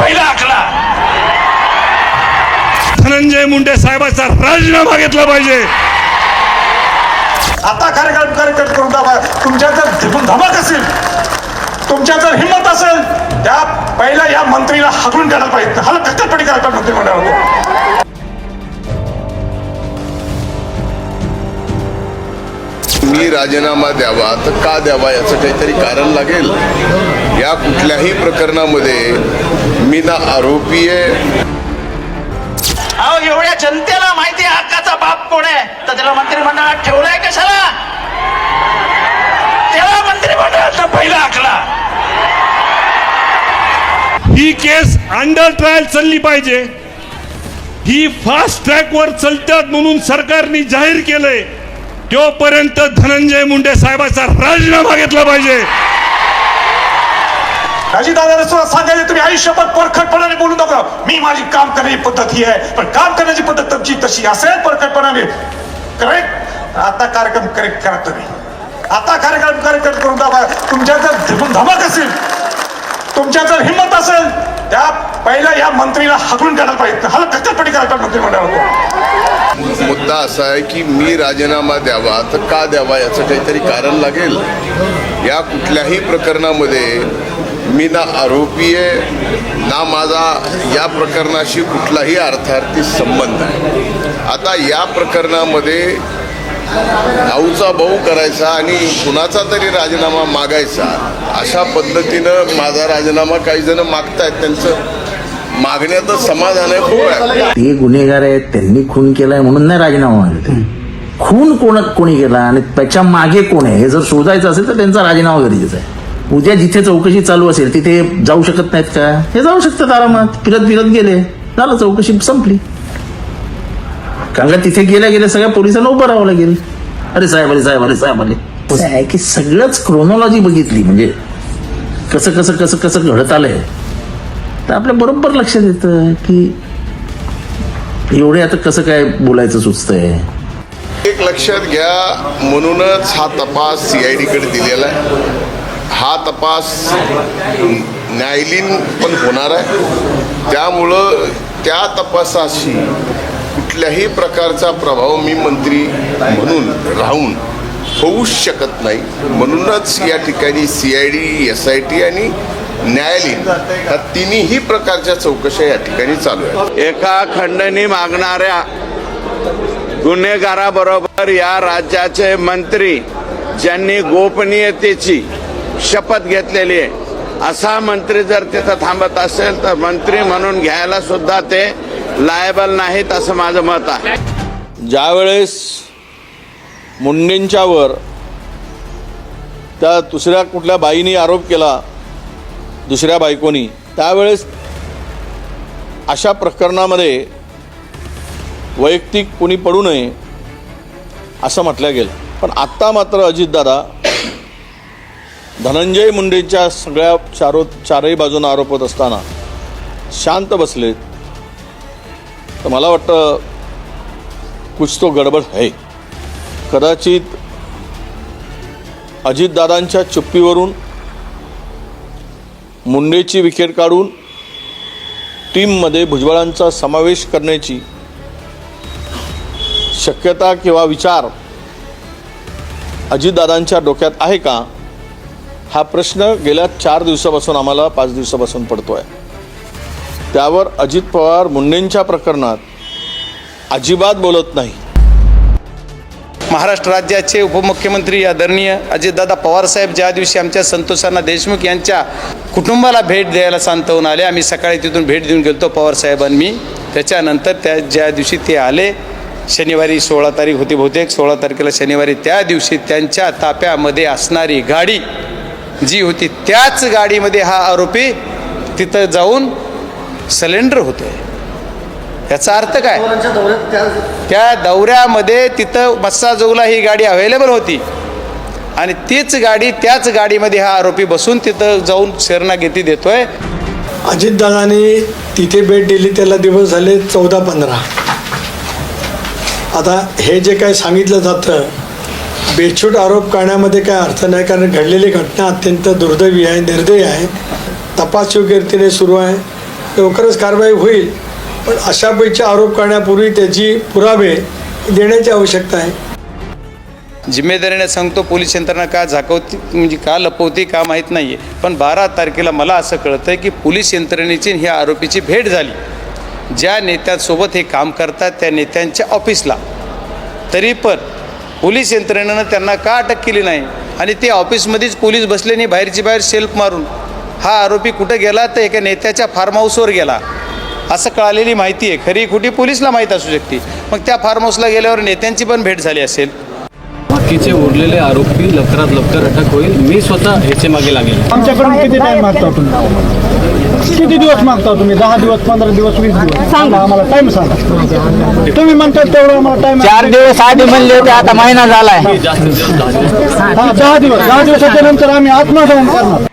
पहिला आखला धनंजय मुंडे साहेबाचा राजीनामा घेतला पाहिजे. आता कार्यक्रम कार्यक्रम करून दाखवा. तुमच्या जर धम- धमक असेल तुमच्या जर हिंमत असेल त्या पहिल्या या मंत्रीला हाकलून द्यायला पाहिजे. हाला कच्चटपटी करायला पाहिजे मंत्रिमंडळामध्ये. मी राजीनामा द्यावा तर का द्यावा याचं काहीतरी कारण लागेल. या कुठल्याही प्रकरणामध्ये मी ना आरोपी आहे. अहो एवढ्या जनतेला माहिती आहे हक्काचा बाप कोण आहे? तर त्याला मंत्रिमंडळात ठेवलाय कशाला? त्याला मंत्रिमंडळात पहिला आखला ही केस अंडर ट्रायल चालली पाहिजे. ही फास्ट ट्रॅक वर चालतात म्हणून सरकारने जाहीर केलंय. तोपर्यंत धनंजय मुंडे साहेबाचा राजीनामा घेतला पाहिजे. दादाला सुद्धा सांगायचं तुम्ही आयुष्यभर परखटपणाने बोलू नका. मी माझी काम करण्याची पद्धत ही आहे. पण काम करण्याची पद्धत तुमची तशी असेल परखटपणाने. करेक्ट आता कार्यक्रम करेक्ट करा तुम्ही. आता कार्यक्रम कार्यक्रम करून दाखवा तुमच्या जर धमक असेल तुमच्या जर हिंमत असेल त्या पहिल्या या मंत्रीला हकलून करायला पाहिजे. हा कच्चटपटी करायला पाहिजे मुद्दा असा आहे की मी राजीनामा द्यावा तर का द्यावा याचं काहीतरी कारण लागेल. या कुठल्याही प्रकरणामध्ये मी ना आरोपी आहे ना माझा या प्रकरणाशी कुठलाही अर्थार्थी संबंध आहे आता या प्रकरणामध्ये भाऊचा भाऊ करायचा आणि कुणाचा तरी राजीनामा मागायचा अशा पद्धतीनं माझा राजीनामा काही जण मागतायत. त्यांचं मागण्याचं समाधान आहे खूप आहे. ते गुन्हेगार आहेत त्यांनी खून केलाय म्हणून नाही राजीनामा मागते खून कोण कोणी केला आणि त्याच्यामागे कोण आहे हे जर शोधायचं असेल तर त्यांचा राजीनामा गरजेचा आहे. उद्या जिथे चौकशी चालू असेल तिथे जाऊ शकत नाहीत का? हे जाऊ शकतात आरामात. फिरत फिरत गेले. झालं चौकशी संपली. कारण का तिथे गेल्या गेल्या सगळ्या पोलिसांना उभं राहावं लागेल. अरे साहेब अरे साहेब अरे साहेब आले असं आहे की सगळंच क्रोनॉलॉजी बघितली म्हणजे कसं कसं कसं कसं घडत आलंय. तर आपल्या बरोबर लक्षात येतं की एवढे आता कसं काय बोलायचं सुचतंय. एक लक्षात घ्या म्हणूनच हा तपास सी आय डीकडे दिलेला आहे. हा तपास न्यायालयीन पण होणार आहे. त्यामुळं त्या तपासाशी कुठल्याही प्रकारचा प्रभाव मी मंत्री म्हणून राहून होऊच शकत नाही. म्हणूनच या ठिकाणी C I D S I T आणि न्यायालयीन ह्या तिन्ही प्रकारच्या चौकशा या ठिकाणी चालू आहेत. एका खंडणी मागणाऱ्या गुन्हेगाराबरोबर या राज्याचे मंत्री ज्यांनी गोपनीयतेची शपथ घेतलेली आहे. असा मंत्री जर तिथं थांबत असेल तर मंत्री म्हणून घ्यायला सुद्धा ते लायबल नाहीत असं माझं मत आहे. ज्यावेळेस मुंडेंच्यावर त्या दुसऱ्या कुठल्या बाईनी आरोप केला दुसऱ्या बायकोनी त्यावेळेस अशा प्रकरणामध्ये वैयक्तिक कोणी पडू नये असं म्हटलं गेलं. पण आत्ता मात्र अजितदादा धनंजय मुंडेंच्या सगळ्या चारो चारही बाजूनं आरोप होत असताना शांत बसलेत तर मला वाटतं कुछ तो गडबड आहे कदाचित अजितदादांच्या चुप्पीवरून मुंडेची विकेट काढून टीममध्ये भुजबळांचा समावेश करण्याची शक्यता किंवा विचार अजितदादांच्या डोक्यात आहे का? हा प्रश्न गेल्या चार दिवसापासून आम्हाला पाच दिवसापासून पडतो आहे त्यावर अजित पवार मुंडेंच्या प्रकरणात अजिबात बोलत नाही. महाराष्ट्र राज्याचे उपमुख्यमंत्री आदरणीय अजितदादा पवारसाहेब ज्या दिवशी आमच्या संतोषांना देशमुख यांच्या कुटुंबाला भेट द्यायला सांतवून आले आम्ही सकाळी तिथून भेट देऊन गेलो पवारसाहेबांनी त्याच्यानंतर त्या ज्या दिवशी ते आले शनिवारी सोळा तारीख होती बहुतेक सोळा तारखेला शनिवारी त्या दिवशी त्यांच्या ताप्यामध्ये असणारी गाडी जी होती त्याच गाडीमध्ये हा आरोपी तिथं जाऊन सिलेंडर होतोय. याचा अर्थ काय? त्या दौऱ्यामध्ये तिथं मस्साजोगला ही गाडी अवेलेबल होती. आणि तीच गाडी त्याच गाडीमध्ये हा आरोपी बसून तिथं जाऊन शरणागती देतोय. अजितदादांनी तिथे भेट दिली त्याला दिवस झाले चौदा पंधरा. आता हे जे काही सांगितलं जातं बेछूट आरोप करण्यामध्ये काय अर्थ नाही कारण घडलेली घटना अत्यंत दुर्दैवी आहे निर्दयी आहे. तपास योग्य रीतीने सुरू आहे. लवकरच कारवाई होईल. पण अशापैकी आरोप करण्यापूर्वी त्याची पुरावे देण्याची आवश्यकता आहे. जिम्मेदारीने सांगतो पोलीस यंत्रणा का झाकवती म्हणजे का लपवते का माहीत नाही आहे पण बारा तारखेला मला असं कळतं आहे की पोलीस यंत्रणेची ह्या आरोपीची भेट झाली. ज्या नेत्यांसोबत हे काम करतात त्या नेत्यांच्या ऑफिसला. तरी पण पोलीस यंत्रणेनं त्यांना का अटक केली नाही? आणि ते ऑफिसमध्येच पोलीस बसले नाही बाहेरची बाहेर सेल्फ मारून हा आरोपी कुठं गेला? तर एका नेत्याच्या फार्म हाऊसवर गेला. असं कळालेली माहिती आहे. खरी खोटी पोलीसला माहीत असू शकते. मग त्या फार्म हाऊसला गेल्यावर नेत्यांची पण भेट झाली असेल. बाकीचे उरलेले आरोपी लवकरात लवकर अटक होईल. मी स्वतः ह्याचे मागे लागेल. आमच्याकडून किती टाइम मागता तुम्ही किती दिवस मागता तुम्ही? दहा दिवस पंधरा दिवस वीस दिवस? सांगा आम्हाला टाइम सांगा. तुम्ही म्हणता तेवढं आम्हाला टाइम चार दिवस आधी म्हणले होते आता महिना झालाय. दहा दिवस. दहा दिवसाच्या नंतर आम्ही आत्मदहन करणार.